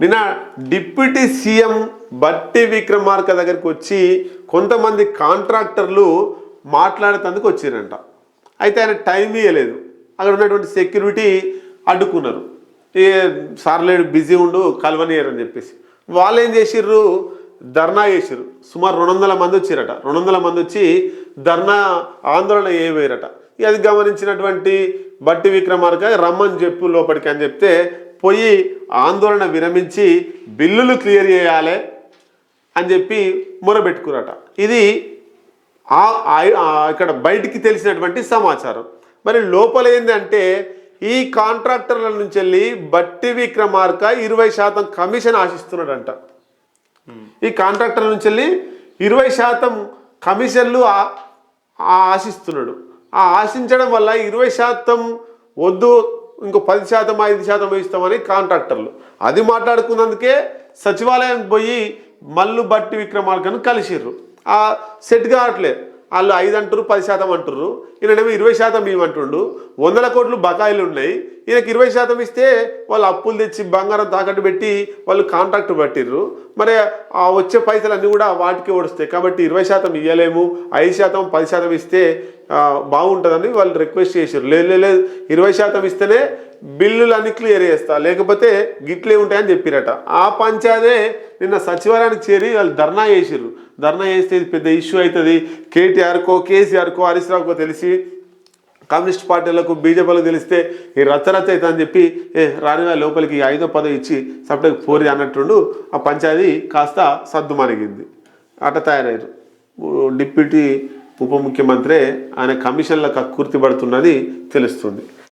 నిన్న deputy CM బట్టి విక్రమార్క దగ్గరికి వచ్చి కొంతమంది కాంట్రాక్టర్లు మాట్లాడేటందుకు వచ్చిరంట. అయితే ఆయన టైం ఇవ్వలేదు అక్కడ ఉన్నటువంటి సెక్యూరిటీ అడ్డుకున్నారు. ఏ సార్లేడు బిజీ ఉండు కలవనియరు అని చెప్పేసి. వాళ్ళు ఏం చేసిర్రు? ధర్నా చేసిర్రు. సుమారు రెండు వందల మంది వచ్చిరట. రెండు వందల మంది వచ్చి ధర్నా ఆందోళన ఏమయ్యారట అది గమనించినటువంటి బట్టి విక్రమార్క రమ్మని చెప్పు లోపలికి అని చెప్తే పోయి ఆందోళన విరమించి బిల్లులు క్లియర్ చేయాలి అని చెప్పి మొరబెట్టుకురట ఇది ఆ- ఇక్కడ బయటికి తెలిసినటువంటి సమాచారం. మరి లోపల ఏంటంటే ఈ కాంట్రాక్టర్ల నుంచి వెళ్ళి బట్టి విక్రమార్క ఇరవై శాతం కమిషన్ ఆశిస్తున్నాడంట. ఈ కాంట్రాక్టర్ల నుంచి వెళ్ళి ఇరవై శాతం కమిషన్లు ఆశిస్తున్నాడు. ఆ ఆశించడం వల్ల ఇరవై శాతం వద్దు ఇంకో పది శాతం ఐదు శాతం ఇస్తామని కాంట్రాక్టర్లు. అది మాట్లాడుకున్నందుకే సచివాలయం పోయి మల్లు బట్టి విక్రమార్కను కలిసిర్రు. ఆ సెట్ కావట్లేదు. వాళ్ళు ఐదు అంటారు పది శాతం అంటుర్రు. ఈయననేమో ఇరవై శాతం ఇవ్వమంటుండు. వందల కోట్లు బకాయిలు ఉన్నాయి. ఈయనకి ఇరవై శాతం ఇస్తే వాళ్ళు అప్పులు తెచ్చి బంగారం తాకట్టు పెట్టి వాళ్ళు కాంట్రాక్ట్ పట్టిర్రు మరి ఆ వచ్చే పైసలు అన్నీ కూడా వాటికి ఓడుస్తాయి. కాబట్టి ఇరవై శాతం ఇవ్వలేము ఐదు శాతం పది శాతం ఇస్తే బాగుంటుందని వాళ్ళు రిక్వెస్ట్ చేశారు లేదు లేదు, ఇరవై శాతం ఇస్తేనే బిల్లులు అన్ని క్లియర్ చేస్తా. లేకపోతే గిట్లే ఉంటాయని చెప్పిరట. ఆ పంచాదే నిన్న సచివాలయానికి చేరి వాళ్ళు ధర్నా చేసిర్రు. ధర్నా చేస్తే ఇది పెద్ద ఇష్యూ అవుతుంది. కేటీఆర్కో కేసీఆర్కో హరీష్ రావుకో తెలిసి కమ్యూనిస్ట్ పార్టీలకు బీజేపీలకు తెలిస్తే ఈ రచ్చరచ్చ అవుతుంది అని చెప్పి ఏ రానివా లోపలికి ఐదో పదవి ఇచ్చి సపరేట్ పోరి అన్నట్టుండు. ఆ పంచాయతీ కాస్త సద్దు మణిగింది అట తయారయ్యారు. డిప్యూటీ ఉప ముఖ్యమంత్రి ఆయన కమిషన్లకు కుర్తి పడుతున్నది తెలుస్తుంది.